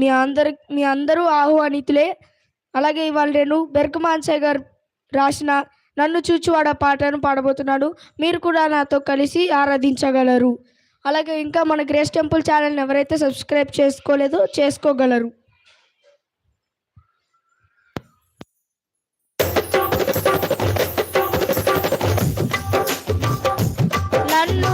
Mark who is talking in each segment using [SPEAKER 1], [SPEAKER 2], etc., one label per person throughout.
[SPEAKER 1] మీ అందరి మీ అందరూ ఆహ్వానితులే. అలాగే ఇవాళ నేను బెర్కమాన్సే గారు రాసిన నన్ను చూచువాడ పాటను పాడబోతున్నాడు. మీరు కూడా నాతో కలిసి ఆరాధించగలరు. అలాగే ఇంకా మన గ్రేస్ టెంపుల్ ఛానల్ని ఎవరైతే సబ్స్క్రైబ్ చేసుకోలేదో చేసుకోగలరు. నన్ను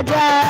[SPEAKER 1] राजा